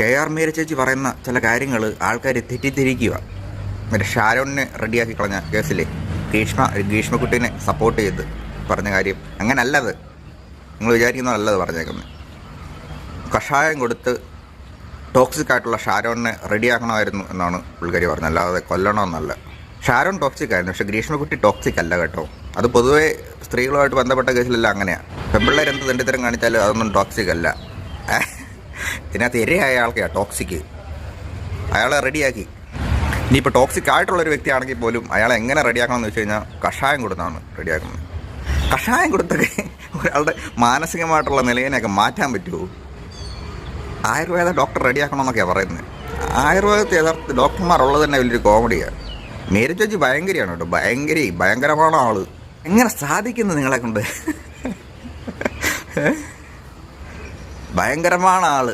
K R Meera ചേച്ചി പറയുന്ന ചില കാര്യങ്ങൾ ആൾക്കാർ തെറ്റിദ്ധരിക്കുക. മറ്റേ ഷാരോണിനെ റെഡിയാക്കി കളഞ്ഞ കേസിലെ ഗ്രീഷ്മ ഗ്രീഷ്മക്കുട്ടീനെ സപ്പോർട്ട് ചെയ്ത് പറഞ്ഞ കാര്യം അങ്ങനല്ലത്. നിങ്ങൾ വിചാരിക്കുന്നതല്ലത് പറഞ്ഞേക്കുന്നത് കഷായം കൊടുത്ത് ടോക്സിക് ആയിട്ടുള്ള ഷാരോണിനെ റെഡിയാക്കണമായിരുന്നു എന്നാണ് പുള്ളിക്കാരി പറഞ്ഞത്. അല്ലാതെ കൊല്ലണമെന്നല്ല. ഷാരോൺ ടോക്സിക് ആയിരുന്നു. പക്ഷേ ഗ്രീഷ്മക്കുട്ടി ടോക്സിക് അല്ല കേട്ടോ. അത് പൊതുവേ സ്ത്രീകളുമായിട്ട് ബന്ധപ്പെട്ട കേസിലെല്ലാം അങ്ങനെയാണ് പെൺപിള്ളേരെന്ത് തെണ്ടിത്തരം കാണിച്ചാലും അതൊന്നും ടോക്സിക് അല്ല. ഇതിനകത്ത് ഇരയായ ആൾക്കാണ് ടോക്സിക് അയാളെ റെഡിയാക്കി ഇനിയിപ്പോൾ ടോക്സിക് ആയിട്ടുള്ള ഒരു വ്യക്തിയാണെങ്കിൽ പോലും അയാളെ എങ്ങനെ റെഡിയാക്കണം എന്ന് വെച്ച് കഴിഞ്ഞാൽ കഷായം കൊടുത്താണ് റെഡിയാക്കുന്നത് കഷായം കൊടുത്തൊക്കെ ഒരാളുടെ മാനസികമായിട്ടുള്ള നിലയിനെയൊക്കെ മാറ്റാൻ പറ്റുമോ? ആയുർവേദ ഡോക്ടർ റെഡിയാക്കണമെന്നൊക്കെയാണ് പറയുന്നത്. ആയുർവേദത്തിൽ യഥാർത്ഥ ഡോക്ടർമാരുള്ളത് തന്നെ വലിയൊരു കോമഡിയാണ് മേരി ചേച്ചി ഭയങ്കരയാണ് കേട്ടോ ഭയങ്കര ഭയങ്കരമാണ് ആൾ. എങ്ങനെ സാധിക്കുന്നു നിങ്ങളെ കൊണ്ട്? ഭയങ്കരമാണ് ആൾ